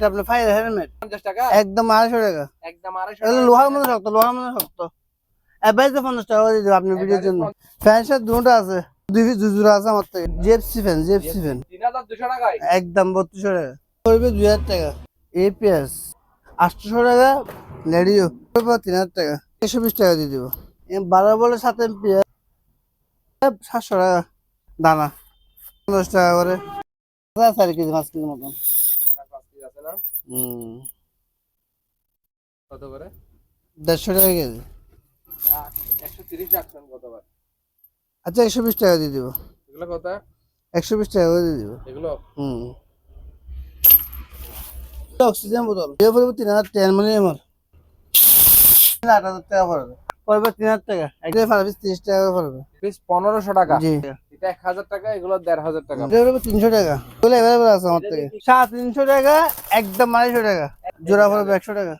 এটা আপনার fire helmet টাকা? একদম আড়াইশো টাকা। একদম লোহার মধ্যে শক্ত লোহার মধ্যে শক্ত। অ্যাভারেজে পঞ্চাশ টাকা করে দিয়ে দেবো আপনার ভিডিওর জন্য। ফ্যান শার্ট দুটো আছে। দুই দুই জোড়া আছে আমার থেকে। জেপসি ফ্যান জেপসি ফ্যান একদম বত্রিশশো টাকা। করবে দুই হাজার টাকা। এপিএস আটশোশো টাকা। রেডিও করবে তিন হাজার টাকা। একশো বিশ টাকা দিয়ে দেবো। বারো বলে সাত এমপিএস সাতশো টাকা। দানা। পঞ্চাশ টাকা করে। চার কেজি পাঁচ কেজি মতন চার পাঁচ পিস আছে না হুম কত করে? দেড়শো টাকা কেজি। একশো তিরিশ রাখছেন কতবার আচ্ছা একশো বিশ টাকা দিয়ে দেবো। এগুলো কত? একশো বিশ টাকা করে দিয়ে দেবো। এগুলো? হুম। অক্সিজেন বোতল। দিয়ে পড়বে তিন হাজার টেন মানে আমার। আট হাজার টাকা পড়বে। পড়বে তিন হাজার টাকা। একটা তিরিশ টাকা করে পড়বে। পনেরোশো টাকা। জি। এটা এক হাজার টাকা এগুলো দেড় হাজার টাকা। তিনশো টাকা। এগুলো অ্যাভেলেবেল আছে আমার থেকে। তিনশো টাকা একদম আড়াইশো টাকা। জোড়া পড়বে একশো টাকা।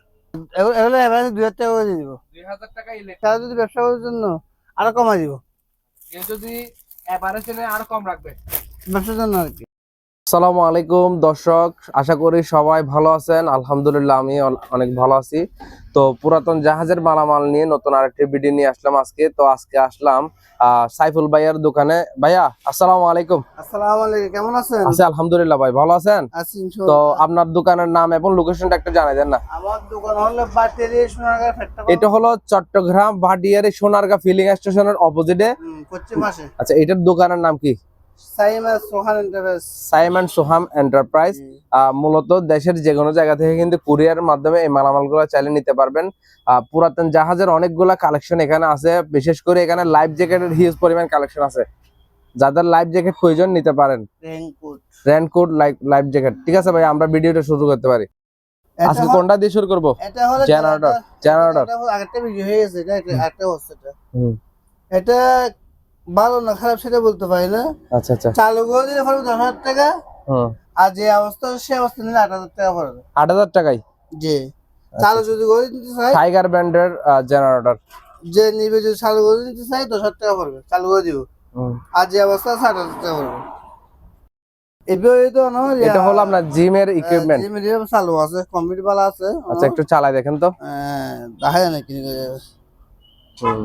এগুলো এগুলো অ্যাভারেজ দুই হাজার টাকা করে দিয়ে দিব। দুই হাজার টাকা তারা যদি ব্যবসা করার জন্য আরও কমাই দিব। কেউ যদি অ্যাপারেশন আরও কম রাখবে। ব্যবসার জন্য আর কি আসসালামু আলাইকুম দর্শক আশা করি সবাই ভালো আছেন। আলহামদুলিল্লাহ আমি অনেক ভালো আছি। তো পুরাতন জাহাজের মালামাল নিয়ে নতুন আরেকটি ভিডিও নিয়ে আসলাম আজকে। তো আজকে আসলাম সাইফুল ভাইয়ার দোকানে। ভাইয়া আসসালামু আলাইকুম। আসসালামু আলাইকুম কেমন আছেন? আছি আলহামদুলিল্লাহ ভাই ভালো আছেন? তো আপনার দোকানের নাম এবং লোকেশনটা একটু জানাই দেন না। আমার দোকান হলো বাটেরি সোনারগাঁ এটা হলো চট্টগ্রাম ভাটিয়ারি সোনারগাঁ ফিলিং স্টেশনের অপোজিটে পশ্চিম আচ্ছা এটার দোকানের নাম কি? Simon Soham enterprise. মূলত দেশের যে কোনো জায়গা থেকে কিন্তু কুরিয়ারের মাধ্যমে এই মালামালগুলো চাইলে নিতে পারবেন। পুরাতন জাহাজের অনেকগুলা কালেকশন এখানে আছে। বিশেষ করে এখানে লাইফ জ্যাকেটের হিউজ পরিমাণ কালেকশন আছে। যাদের লাইফ জ্যাকেট প্রয়োজন নিতে পারেন। রেনকোট। Life jacket. ঠিক আছে ভাই আমরা ভিডিওটা শুরু করতে পারি। আজকে কোনটা দিয়ে শুরু করব? জেনারেটর জেনারেটর আগেরটা ভিডিও হয়ে গেছে এটা একটা- হচ্ছে এটা ভালো না খারাপ সেটা বলতে পারি না। আচ্ছা আচ্ছা। চালু করে দিলে পড়বে দশ হাজার টাকা আর যে অবস্থা সে অবস্থা নিলে আট হাজার টাকা পড়বে। আট হাজার টাকায় জি। চালু যদি করে দিতে চাই টাইগার ব্র্যান্ডের জেনারেটর যে নিবে যদি চালু করে দিতে চাই দশ হাজার টাকা পড়বে। চালু করে দিব। আর যে অবস্থা আছে আট হাজার টাকা পড়বে। এটা হলো আপনার জিমের ইকুইপমেন্ট জিমের চালু আছে কম্পিউটার আছে। আচ্ছা একটু চালাই দেখেন তো। দেখা যায় না কিনে হুম।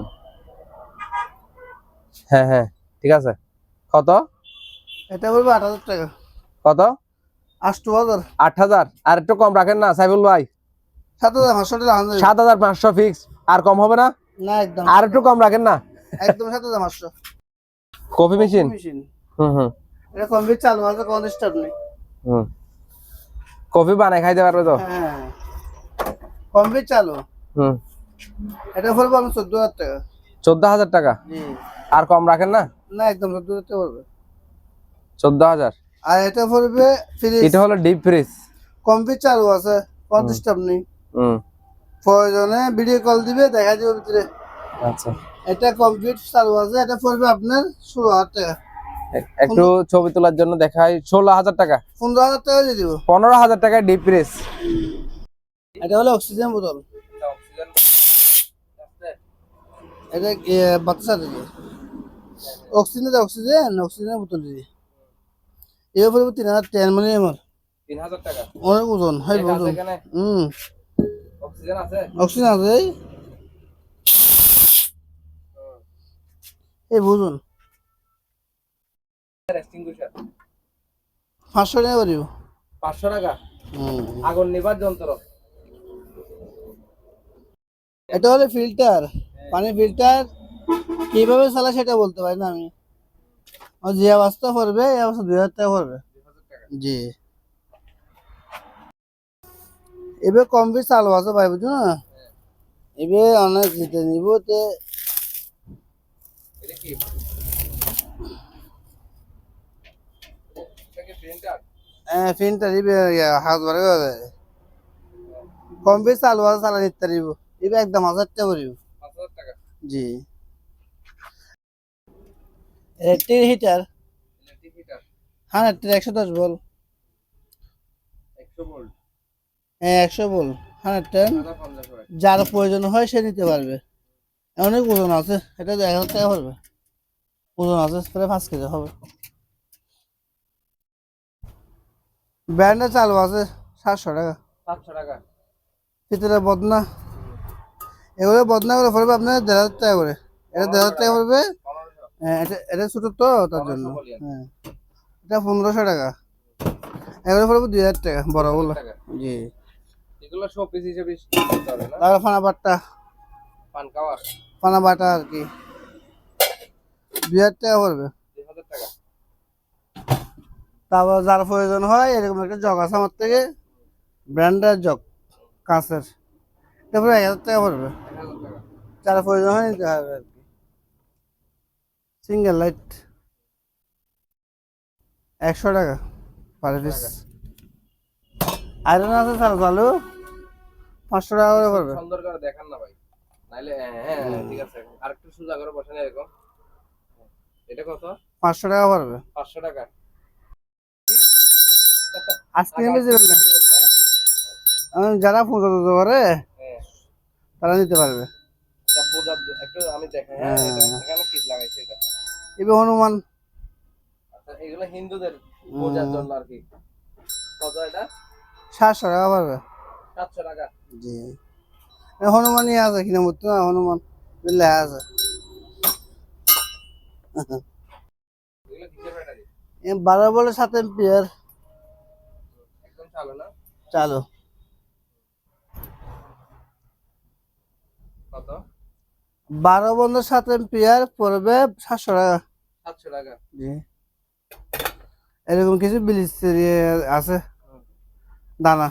হ্যাঁ হ্যাঁ ঠিক আছে। কত? এটা বলব আট হাজার টাকা। কত? আটশো হাজার। আট হাজার। আর একটু কম রাখেন না সাইফুল ভাই। সাত হাজার পাঁচশো টাকা সাত হাজার পাঁচশো ফিক্স আর কম হবে না? না একদম। আর একটু কম রাখেন না? একদম সাত হাজার পাঁচশো। Coffee machine? হুম হুম। এটা কম্পিউটার চালু আছে কোনো ডিস্টার্ব নেই। হুম। কফি বানাই খাইতে পারবে তো? হ্যাঁ। কম্পিউটার চালু। হুম। এটা পড়ব আমি চোদ্দ হাজার টাকা। চোদ্দ হাজার টাকা? জি। আর কম রাখেন না? না একদম চোদ্দ হাজার টাকা পড়বে চোদ্দ হাজার? আর এটা পড়বে ফ্রিজ। এটা হলো ডিপ ফ্রিজ। কম্পিউটার চালু আছে কোনো ডিস্টার্ব নেই। হুম। প্রয়োজনে ভিডিও কল দিবে দেখা যাবে ভিতরে। আচ্ছা। এটা কমপ্লিট চালু আছে এটা পড়বে আপনার ষোলো হাজার টাকা। একটু ছবি তোলার জন্য দেখাই ষোলো হাজার টাকা। পনেরো হাজার টাকা দিয়ে দিব। পনেরো হাজার টাকায় ডিপ ফ্রিজ এটা হলো অক্সিজেন বোতল এটা বাতাস আছে যে অক্সিজেন অক্সিজেন অক্সিজেনের বোতল দিয়ে এবার পড়বে তিন হাজার টেন মানে আমার তিন হাজার টাকা? অনেক ওজন হয় ওজন। হুম অক্সিজেন আছে? অক্সিজেন আছে এই। বুঝুন পাঁচশো টাকা করিব। পাঁচশো টাকা? আগুন নিবার যন্ত্র। এটা হলো ফিল্টার পানি ফিল্টার কীভাবে চালা সেটা বলতে পারি না আমি। যে অবস্থা পড়বে এই অবস্থা দুই হাজার টাকা পড়বে জি। এবে কম বেশ চালু আছে ভাই বুঝছ না? এবে অনেক জিতে নিব তে। কি প্রিন্টার ফিল্টার হাত গেছে কম বেশ চালু আছে চালা নিতে পারিব। এবার একদম হাজার টাকা টাকা। জি। ইলেকট্রিক হিটার ইলেকট্রিক হিটার হ্যাঁ একশো দশ বল একশো হ্যাঁ একশো বল হ্যাঁ টেন যার প্রয়োজন হয় সে নিতে পারবে। অনেক ওজন আছে এটা এক হাজার টাকা পড়বে। ওজন আছে প্রায় পাঁচ কেজি হবে। ব্র্যান্ডে চালু আছে সাতশো টাকা। সাতশো টাকা। ভিতরে বদনা। এগুলো বদনা করে পড়বে আপনার দেড় হাজার টাকা করে। এটা দেড় হাজার টাকা পড়বে হ্যাঁ, এটা এটা ছোটো তো তার জন্য। বলি। হ্যাঁ। এটা পনেরোশো টাকা। এগুলো পড়বে দুই হাজার টাকা বড়গুলো টাকা। জি। এগুলো সব পিস হিসেবে তারপরে ফানা বাট্টা পান খাওয়ার? ফানা বাটা আর কি। দুই হাজার টাকা পড়বে। তারপর যার প্রয়োজন হয় এরকম একটা জগ আছে আমার থেকে। ব্র্যান্ডের জগ কাঁচের। তারপরে এক হাজার টাকা পড়বে। যার প্রয়োজন হয় নিতে হবে আর কি। সিঙ্গেল লাইট একশো টাকা পার পিস আয়রন আছে স্যার চালু পাঁচশো টাকা করে পড়বে। সুন্দর করে দেখান না ভাই। নাইলে হ্যাঁ হ্যাঁ ঠিক আছে। আর একটু সোজা করে বসেন এরকম। এটা কত? পাঁচশো টাকা পড়বে। পাঁচশো টাকা। আজকে বেশি না? আমি যারা পুজো দিতে করে হ্যাঁ। তারা নিতে পারবে। পূজার একটু আমি হ্যাঁ হ্যাঁ। এখানে কি লাগাইছে এটা? এবার হনুমান আচ্ছা এগুলো হিন্দুদের পূজার জন্য আর কি। কত এটা? সাতশো টাকা পড়বে সাতশো টাকা। জি। হনুমানই আছে কিনা মতো না হনুমান লেখা আছে। বারো বলে সাত এম্পিয়ার চালু। কত? বারো বন্ধ সাত এম্পিয়ার পড়বে সাতশো টাকা। সাতশো টাকা। জি। এরকম কিছু বিলিজ আছে। দানা।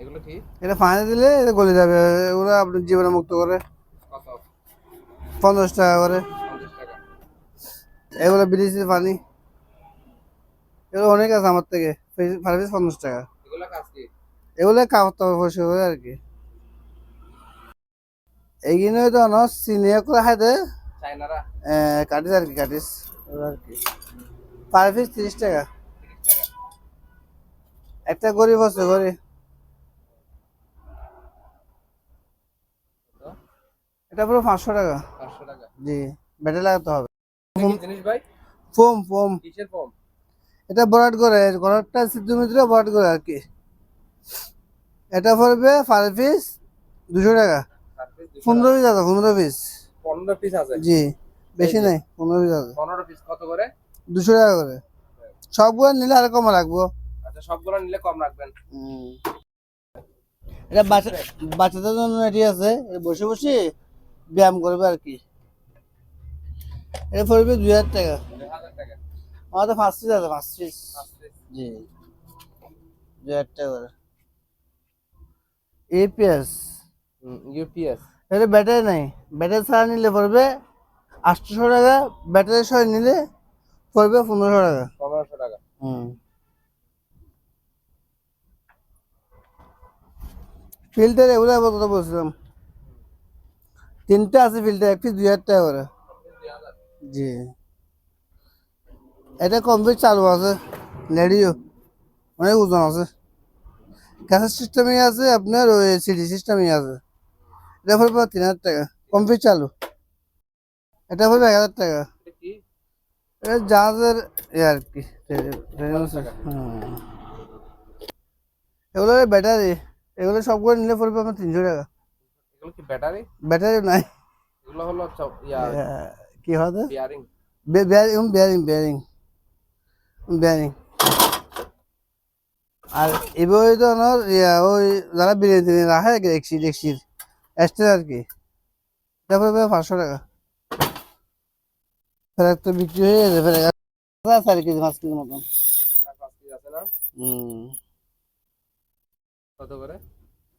এগুলো কি? এটা ফাইনে দিলে এটা গলে যাবে। ওরা আপনার জীবনে মুক্ত করে। পঞ্চাশ টাকা করে। এগুলো বিলিজের পানি। এগুলো অনেক আছে আমার থেকে। পার পিস পঞ্চাশ টাকা। এগুলো কাজ কি? এগুলো কাপড় পরিষ্কার করে আর কি। এইগুলো তো অন চিনিয়ে করে খাইতে চাইনারা কাটিস আর কি কাটিস আর কি পার পিস তিরিশ টাকা। একটা গরিব আছে গরিব এটা পুরো পাঁচশো টাকা। টাকা। জি ব্যাটারি লাগাতে হবে। এটা জিনিস ভাই? Foam foam. কিসের ফর্ম এটা বরাট করে ঘরটা সিদ্ধ মিত্র বরাট করে আর কি? এটা পড়বে পার পিস দুশো টাকা। পনেরো পিস আছে পনেরো পিস। পনেরো পিস আছে? জি বেশি নাই পনেরো পিস আছে পনেরো পিস কত করে? দুশো টাকা করে। সবগুলো নিলে আর কম রাখব। আচ্ছা সবগুলো নিলে কম রাখবেন। এটা বাচ্চা বাচ্চাদের জন্য এটি আছে। বসে বসে ব্যায়াম করবে আর কি। এটা পড়বে দুই হাজার টাকা। টাকা। আমাদের পাঁচ পিস আছে পাঁচ পিস। জি। দুই হাজার টাকা করে। এপিএস। ইউপিএস। এটা ব্যাটারি নাই। ব্যাটারি ছাড়া নিলে পড়বে আটশোশো টাকা ব্যাটারি সহ নিলে পড়বে পনেরোশো টাকা। পনেরোশো টাকা। হুম। ফিল্টার এগুলো আবার কথা বলছিলাম? তিনটে আছে ফিল্টার একটি দুই হাজার টাকা করে। জি। এটা কমপ্লিট চালু আছে রেডিও অনেক ওজন আছে। গ্যাসের সিস্টেমই আছে আপনার ওই সিডি সিস্টেমই আছে। এটা পড়বে তিন হাজার টাকা। কমপ্লিট চালু। এটা পড়বে এক হাজার টাকা। এটা জাহাজের এ আর কি এগুলো ব্যাটারি। এগুলো সবগুলো নিলে পড়বে আমার তিনশো টাকা। এগুলো কি ব্যাটারি? ব্যাটারি নাই। এগুলো হলো কি হবে bearing bearing bearing bearing bearing আর এবার তো আমার ইয়া ওই যারা বিরিয়ানি রাখে দেখছি দেখছি। এক্সট্রা আর কি। তারপরে পাঁচশো টাকা। ফেরাক তো বিক্রি হয়ে গেছে ফেরাক চার কেজি পাঁচ কেজি মতন। কত করে?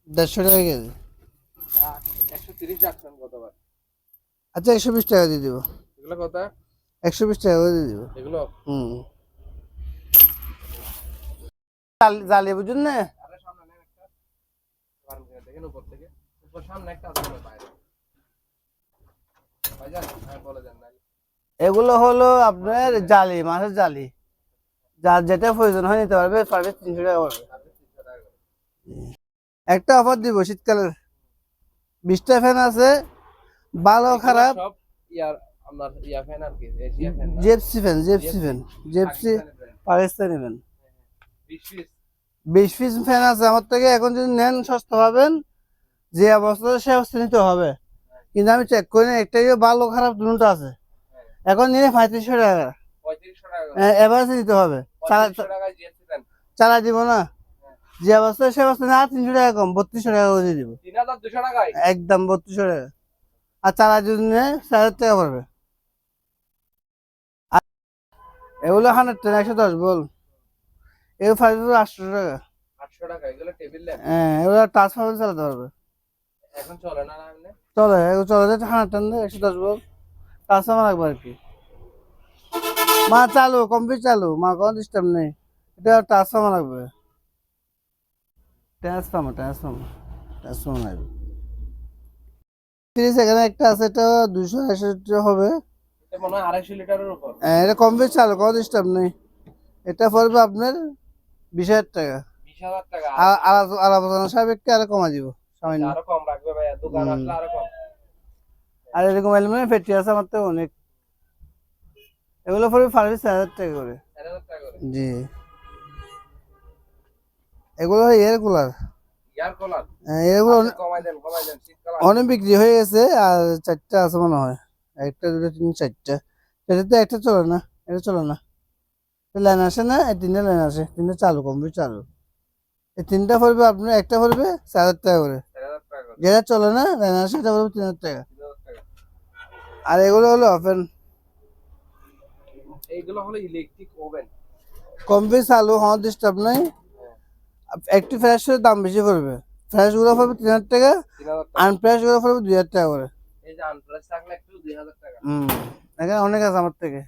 দেড়শো টাকা কেজি। একশো তিরিশ রাখছেন কতবার আচ্ছা একশো বিশ টাকা দিয়ে দিব। এগুলো কত? একশো বিশ টাকা করে দিয়ে দিব। এগুলো? হুম। জালি- বুঝুন না? দেখেন উপর থেকে। হ্যাঁ এগুলো হলো আপনার জালি মাছের জালি। যার যেটা প্রয়োজন হয় নিতে পারবে পারবে তিনশো টাকা। একটা অফার দিব শীতকালের। বিশটা ফ্যান আছে ভালো খারাপ। জেপসি ফ্যান জেপসি ফ্যান জেপসি পাকিস্তানি ফ্যান বিশ পিস ফ্যান আছে আমার থেকে। এখন যদি নেন সস্তা পাবেন। যে অবস্থা সে অবস্থা নিতে হবে। কিন্তু আমি চেক করি না একটাই ভালো খারাপ দুটো আছে। এখন নিলে পঁয়ত্রিশশো টাকা। টাকা এবার নিতে হবে। চালা দিব না। যে অবস্থা সে অবস্থা না তিনশো টাকা কম বত্রিশশো টাকা করে দিব। একদম বত্রিশশো টাকা। আর চালা যদি নেয় চার হাজার টাকা পড়বে। এগুলো হান্ড্রেড টেন একশো দশ বল। এগুলো ফাইভ আটশো টাকা। আটশো টাকা এগুলো টেবিল হ্যাঁ এগুলো পাবেন চালাতে পারবে। এখন চলে না চলে একশো দশ বল। পাওয়া লাগবে আর কি। মা চালু কমপ্লিট চালু। মা কোনো ডিস্টার্ব নেই। এটা পাওয়া লাগবে। ট্রান্সফর্মার ট্রান্সফর্মার ট্রান্সফর্মার লাগবে। তিরিশ এখানে একটা আছে এটা দুশো আশি হবে। এটা উপর। হ্যাঁ, কমপ্লিট চালু কোনো ডিস্টার্ব নেই। এটা পড়বে আপনার বিশ হাজার টাকা। আলাদা আলাদা সাপেক্ষে আরও কমা দিব। সামান্য দোকান আসলে আরও কম। আর এরকম অ্যালুমিনিয়াম ফেটি আছে আমার তো অনেক। এগুলো পড়বে ফার্ভিস চার হাজার টাকা করে। জি। এগুলো এয়ার কুলার এগুলো অনেক- বিক্রি হয়ে গেছে আর চারটা আছে মনে হয়। একটা দুটো তিন চারটা। এটাতে একটা চলে না এটা চলে না। লাইন আসে না এই তিনটা লাইন আসে। তিনটা চালু কমপ্লিট চালু। এই তিনটা পড়বে আপনার একটা পড়বে চার হাজার টাকা করে চার হাজার টাকা করে যেটা চলে না? এটা পড়বে তিন হাজার টাকা। আর এগুলো হলো ওপেন এইগুলো হলো ইলেকট্রিক ওভেন কমপ্লিট চালু হওয়ার ডিস্টার্ব নাই। একটু ফ্রেশের দাম বেশি পড়বে। ফ্রেশগুলো পড়বে তিন হাজার টাকা। আনফ্রেশগুলো পড়বে দুই হাজার টাকা করে। এই যে আনপ্রেস থাকলে একটু দুই হাজার টাকা। হুম। এখানে অনেক আছে আমার থেকে।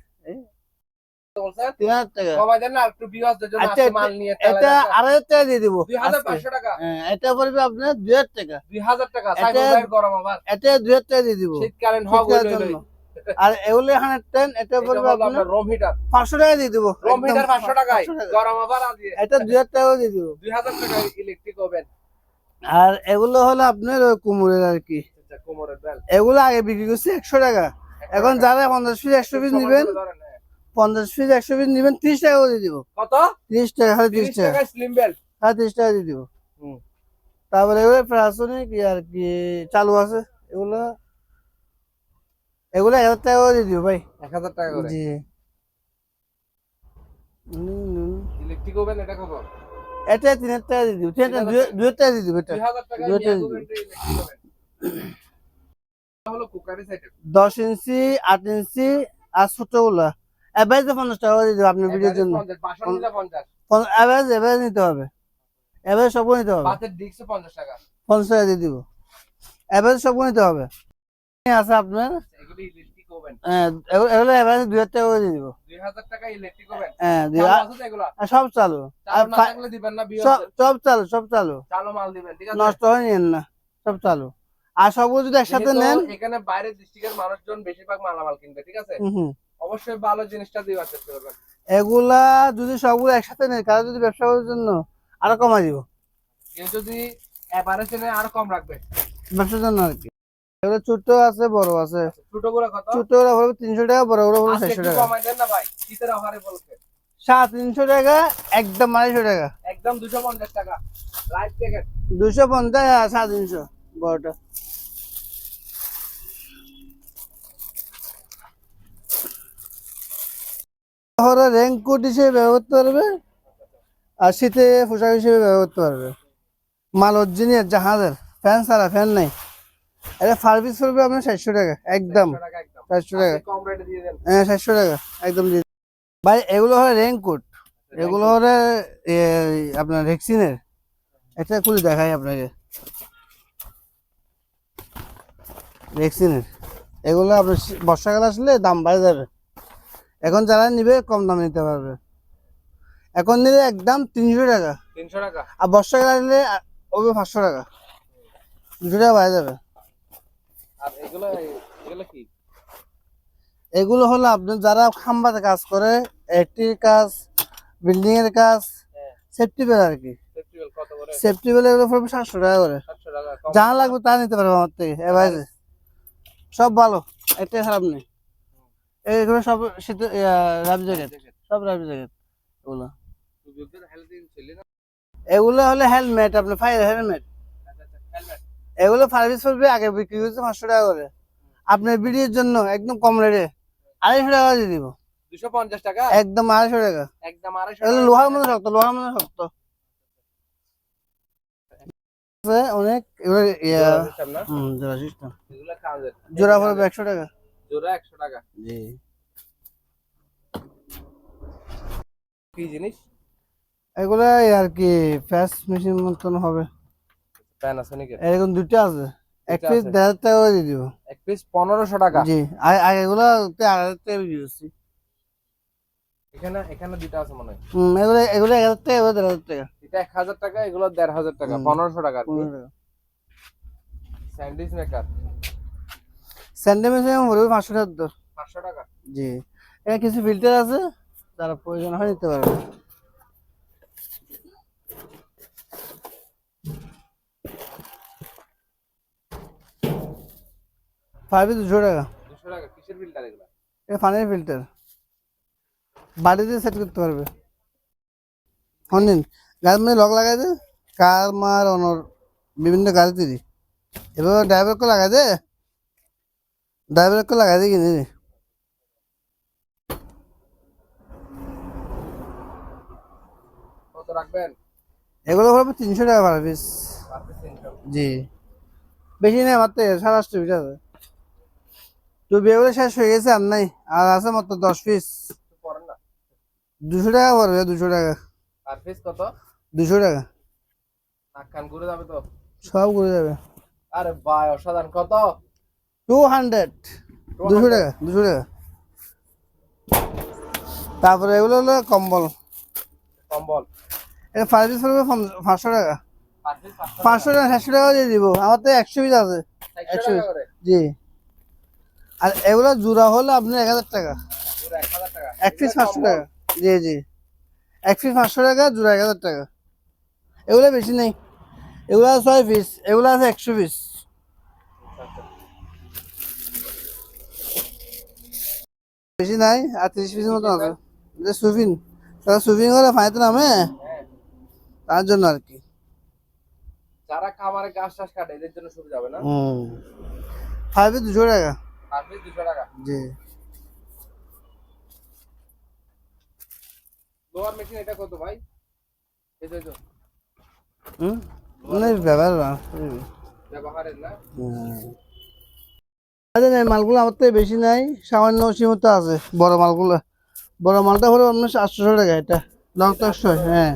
আর এগুলো হান্ড্রেড টেন এটা এটা পড়বে হলো আপনার আপনার হিটার পাঁচশো টাকা দিয়ে দিব। রুম হিটার পাঁচশো টাকায়। গরম আবার এটা দুই হাজার টাকা দিয়ে দিব। দুই হাজার টাকা ইলেকট্রিক ওভেন আর এগুলো হলো আপনার কুমোরের আর কি। আচ্ছা এগুলো আগে বিক্রি করছি একশো টাকা। এখন যারা পঞ্চাশ পিস একশো পিস নিবেন। পঞ্চাশ পিস একশো পিস নিবেন ত্রিশ টাকা করে দিব। কত? ত্রিশ টাকা সাড়ে ত্রিশ টাকা স্লিম সাড়ে ত্রিশ টাকা দিয়ে দিব। তারপরে এগুলো প্রাসনিক আর কি চালু আছে। এগুলো এগুলো এক হাজার টাকা করে দিয়ে দিব ভাই। এক হাজার টাকা করে? জি। ইলেকট্রিক ওভেন এটা কত? এটা তিন হাজার টাকা দিয়ে দিব। তিন হাজার দুই দুই হাজার টাকা দিয়ে দিব এটা। দুই হাজার টাকা দিবি। দশ ইঞ্চি আট ইঞ্চি আর ছোটগুলো। অ্যাভারেজ পঞ্চাশ টাকা করে দিব আপনার ভিডিওর জন্য। অ্যাভারেজ অ্যাভারেজ নিতে হবে। অ্যাভারেজ সবগুলো নিতে হবে। পঞ্চাশ টাকা। পঞ্চাশ টাকা দিয়ে দিব। অ্যাভারেজ সবগুলো নিতে হবে। আছে আপনার? সব চালু। সব চালু সব চালু। নষ্ট হয় না সব চালু। আর সবগুলো যদি একসাথে নেন এখানে বাইরের ডিস্ট্রিক্টের মানুষজন বেশিরভাগ মালামাল কিনবে ঠিক আছে। অবশ্যই ভালো জিনিসটা দেওয়ার চেষ্টা করবেন। এগুলা যদি সবগুলো একসাথে নেন কারও যদি ব্যবসা করার জন্য আরও কমাই দিব। কেউ যদি এবারে চেনে আরও কম রাখবে। ব্যবসার জন্য আর কি। এগুলো ছোট আছে বড় আছে। ছোট কত? ছোট হলো টাকা বড় ওরা হলো আজকে চারশো একটু টাকা। কমাই দেন না ভাই শীতের অফারে বলছে সাত তিনশো টাকা একদম আড়াইশো টাকা। একদম দুশো পঞ্চাশ টাকা। লাইফ জ্যাকেট দুশো পঞ্চাশ আর সাড়ে তিনশো বড়টা। শহরে রেনকোট হিসেবে ব্যবহার করতে পারবে আর শীতে পোশাক হিসেবে ব্যবহার করতে পারবে। মাল অরিজিনিয়াল জাহাজের ফ্যান ছাড়া ফ্যান নাই। এটা সার্ভিস করবে আপনার সাতশো টাকা একদম। সাতশো টাকা হ্যাঁ সাতশো টাকা একদম দিয়ে ভাই এগুলো হলো রেনকোট এগুলো হলো আপনার ভ্যাকসিনের এটা খুলে দেখাই আপনাকে। ভ্যাকসিনের এগুলো আপনার বর্ষাকাল আসলে দাম বাড়ে যাবে। এখন যারা নিবে কম দামে নিতে পারবে। এখন নিলে একদম তিনশো টাকা। তিনশো টাকা? আর বর্ষাকাল নিলে হবে পাঁচশো টাকা। দুশো টাকা বাড়ে যাবে। আর এগুলো এগুলো কি? এগুলো হলো আপনার যারা খাম্বাতে কাজ করে একটি কাজ বিল্ডিং এর কাজ হ্যাঁ। সেফটি বেল আর কি। সেফটি বেল এগুলো পড়বে সাতশো টাকা করে। যা লাগবে তা নিতে পারবে আমার থেকে এবার সব ভালো একটাই খারাপ নেই। এগুলো সব শীত রাবি জ্যাকেট সব রাবি জ্যাকেট এগুলো। এগুলো হলে হেলমেট আপনার ফায়ার হেলমেট। এগুলো সার্ভিস করবে আগে বিক্রি করছে পাঁচশো টাকা করে। আপনার ভিডিওর জন্য একদম কম রেটে আড়াইশো টাকা দিয়ে দিব। দুশো পঞ্চাশ টাকা? একদম আড়াইশো টাকা। একদম আড়াইশো। লোহার মধ্যে শক্ত লোহার মধ্যে শক্ত। অনেক। জোড়া পড়বে একশো টাকা। জোড়া একশো টাকা। জি। কি জিনিস? এগুলো আর কি ফ্যাস মেশিন মতন হবে। প্যানাসোনিকের এরকম দুটো আছে। এক পিস দেড় হাজার টাকা দিয়ে দিব। এক পিস পনেরোশো টাকা। জি আর এগুলো আড়াই হাজার টাকা বিক্রি করছি এখানে এখানে দুটো আছে মনে হয়। হুম এগুলো এগুলো এক হাজার টাকা এগুলো দেড় হাজার টাকা। এটা এক হাজার টাকা এগুলো দেড় হাজার টাকা পনেরোশো টাকা স্যান্ডউইচ মেকার স্যান্ডে মেশিন পড়বে পাঁচশো টাকা পাঁচশো টাকা? জি। এখানে কিছু ফিল্টার আছে যারা প্রয়োজন হয় নিতে পারবে। পারবে দুশো টাকা। দুশো টাকা কিসের ফিল্টার এগুলো? এটা পানির ফিল্টার বাড়িতে সেট করতে পারবে। শুনেন গাড়ির মধ্যে লক লাগাই দে কার মার অনর বিভিন্ন গাড়িতে এবার ড্রাইভারকে লাগাই দে ড্রাইভারকে লাগাই দে কিনে রাখবেন? এগুলো পড়বে তিনশো টাকা পার পিস জি। বেশি নেই মাত্র সাড়ে আটশো পিস আছে। তো বিয়েগুলো শেষ হয়ে গেছে আর নাই। আর আছে মাত্র দশ পিস একটু দুশো টাকা পড়বে দুশো টাকা। পার পিস কত? দুশো টাকা। নাক কান ঘুরে যাবে তো? সব ঘুরে যাবে। আরে ভাই অসাধারণ। কত? টু হান্ড্রেড দুশো টাকা দুশো টাকা। তারপরে এগুলো হলো কম্বল। কম্বল। এটা ফাইভ পিস পড়বে পাঁচশো টাকা। পাঁচশো টাকা। সাতশো টাকা দিয়ে দিব। আমার তো একশো পিস আছে। একশো জি। আর এগুলো জোড়া হলে আপনি এক হাজার টাকা। পুরো এক হাজার টাকা। এক পিস পাঁচশো টাকা। জি জি। এক পিস পাঁচশো টাকা জোড়া এক হাজার টাকা। এগুলো বেশি নেই। এগুলো আছে ছয় পিস এগুলো আছে একশো পিস বেশি নাই আর তিরিশ পিসের মতো আছে যে সুফিন তারা সুফিন করে ফাইতে নামে? তার জন্য আর কি। যারা খামারে গাছ টাছ কাটে এদের জন্য সুবিধা হবে না? হুম। ফাইভ দুশো টাকা। পিস দুশো টাকা? জি। লোয়ার মেশিন এটা কত ভাই? এই যে হুম? মানে ব্যবহার না। ব্যবহারের না? আরে মালগুলো আমার থেকে বেশি নাই। সামান্য সীমিত আছে, বড় মালগুলো। বড় মালটা পড়বে আপনার আটশোশো টাকা, এটা লং একশো হ্যাঁ।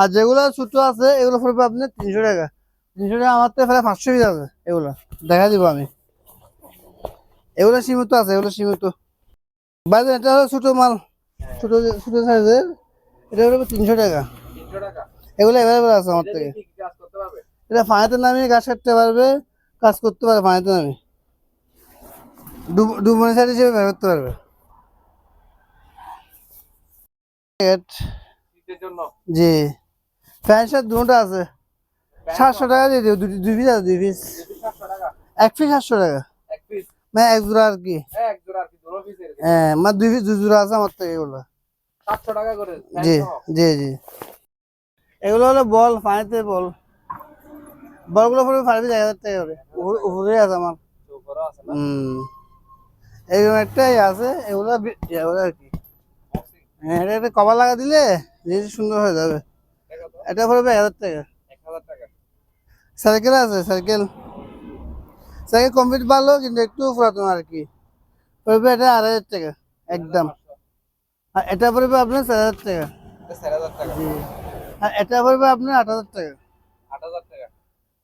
আর যেগুলো ছোটো আছে, এগুলো পড়বে আপনার তিনশো টাকা। তিনশো টাকা আমার থেকে প্রায় পাঁচশো পিস আছে এগুলো। দেখা দিব আমি। এগুলো সীমিত আছে, এগুলো সীমিত। বাইরে এটা হলো ছোটো মাল, ছোটো ছোটো সাইজের, এটা হলো তিনশো টাকা। এগুলো অ্যাভেলেবেল আছে আমার থেকে। এটা ফাঁয়াতে নামিয়ে গাছ কাটতে পারবে, কাজ করতে পারবে ফাঁয়াতে নামিয়ে। ডুবনি সাইড হিসেবে ব্যবহার করতে পারবে। জি। ফ্যান শার্ট দুটো আছে। সাতশো টাকা দিয়ে দিও। দুই পিস আছে দুই পিস এক পিস সাতশো টাকা। মানে এক জোড়া আর কি। হ্যাঁ পিস হ্যাঁ মানে দুই পিস দুই জোড়া আছে আমার এগুলো। জি জি জি। এগুলো হলো বল বল। বলগুলো ফাইভ হাজার টাকা করে উপরে- আছে আমার। হুম। এরকম একটাই আছে এগুলো এগুলো আর কি। হ্যাঁ এটা একটা কভার লাগা দিলে জিনিস সুন্দর হয়ে যাবে। এটা পড়বে এক হাজার টাকা। সাইকেল আছে সাইকেল। সাইকেল কমপ্লিট ভালো কিন্তু একটু পুরাতন আর কি। পড়বে এটা আড়াই হাজার টাকা একদম। আর এটা পড়বে আপনার চার হাজার টাকা। আর এটা পড়বে আপনার আট হাজার টাকা। হাজার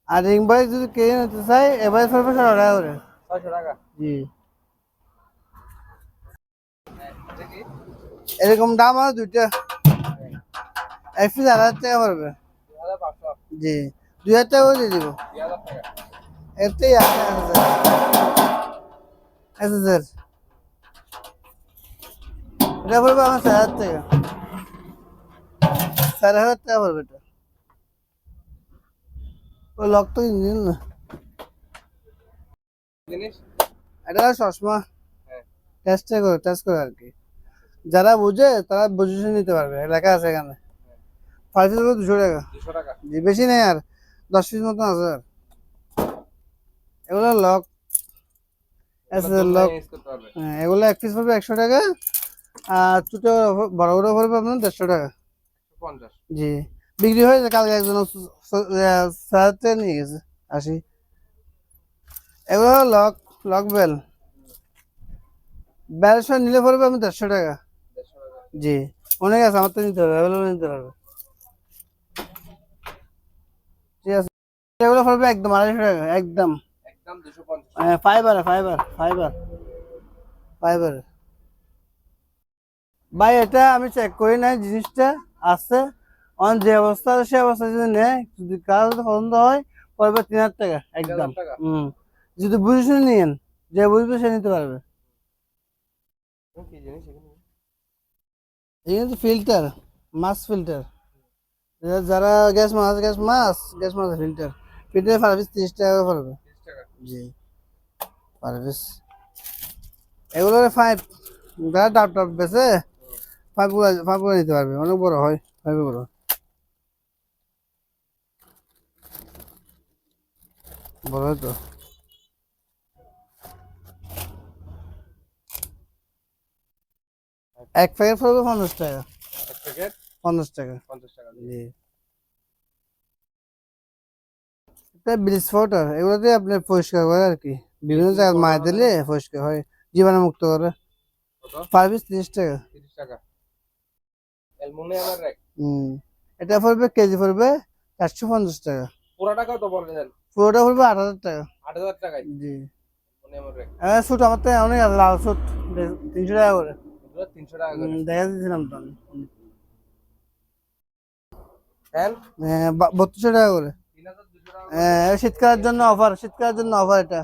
আর রিং বাইক যদি কিনে নিতে চাই এবার পড়বে সাড়ে করে। ছয়শো টাকা। জি। এরকম দাম আছে দুইটা। এক পিস আড়াই হাজার টাকা পড়বে। জি দুই হাজার টাকা করে দিয়ে দিব। এতেই আছে স্যার এটা পড়বে আমার চার হাজার টাকা। চার হাজার টাকা পড়বে এটা। ওই লক তো ইঞ্জিন না। এটা চশমা। টেস্ট করে টেস্ট করে আর কি। যারা বুঝে তারা বুঝে নিতে পারবে। লেখা আছে এখানে। ফাইভ পিস দুশো টাকা। দুশো টাকা। জি বেশি নেই আর। দশ পিস মতন আছে আর। এগুলো লক লক হ্যাঁ, এগুলো এক পিস পড়বে একশো টাকা। আর ছোটো বড় বড় পড়বে আপনার দেড়শো টাকা। জি। বিক্রি হয়েছে কালকে একজন সাথে নিয়ে গেছে। আসি। এগুলো লক লক বেল বেল সহ নিলে পড়বে আমি দেড়শো টাকা। জি। অনেক আছে আমার তো নিতে হবে অ্যাভেলেবল নিতে পারবে ঠিক আছে। এগুলো পড়বে একদম আড়াইশো টাকা একদম। দুশো ফাইবার ফাইবার ফাইবার ফাইবার ভাই এটা আমি চেক করি নাই জিনিসটা আছে। অন যে অবস্থা আছে সে অবস্থা যদি নেয় যদি কারও পছন্দ হয় পড়বে তিন হাজার টাকা একদম। হুম। যদি বুঝে শুনে নিয়েন যে বুঝবে সে নিতে পারবে। কি জিনিস এই কিন্তু ফিল্টার মাছ ফিল্টার যারা গ্যাস মাছ গ্যাস মাছ গ্যাস মাছ ফিল্টার ফিল্টার সার্ভিস তিরিশ টাকা পড়বে। জি। সার্ভিস এগুলো ফাইভ যারা ডাব টাব বেছে ফাইভগুলো ফাইভগুলো নিতে পারবে। অনেক বড় হয় ফাইভ বড়। বড় তো। এক প্যাকেট পড়বে পঞ্চাশ টাকা। এক প্যাকেট? পঞ্চাশ টাকা। পঞ্চাশ টাকা। জি। এটা ব্লিচ পাউডার এগুলোতে আপনি পরিষ্কার করে আর কি। বিভিন্ন জায়গায় মায় দিলে পরিষ্কার হয় জীবাণু মুক্ত করে। কত? পার পিস তিরিশ টাকা। তিরিশ টাকা। অ্যালুমিনিয়ামের র্যাক হুম। এটা পড়বে কেজি পড়বে চারশো পঞ্চাশ টাকা। পুরোটা পড়বে আট হাজার টাকা। আট হাজার টাকায়? জি। হ্যাঁ স্যুট আমার তো অনেক লাল স্যুট তিনশো টাকা করে। তিনশো টাকা দেখা দিয়েছিলাম তো হ্যাঁ, বত্রিশশো টাকা করে। হ্যাঁ, শীতকালের জন্য অফার শীতকালের জন্য অফার এটা।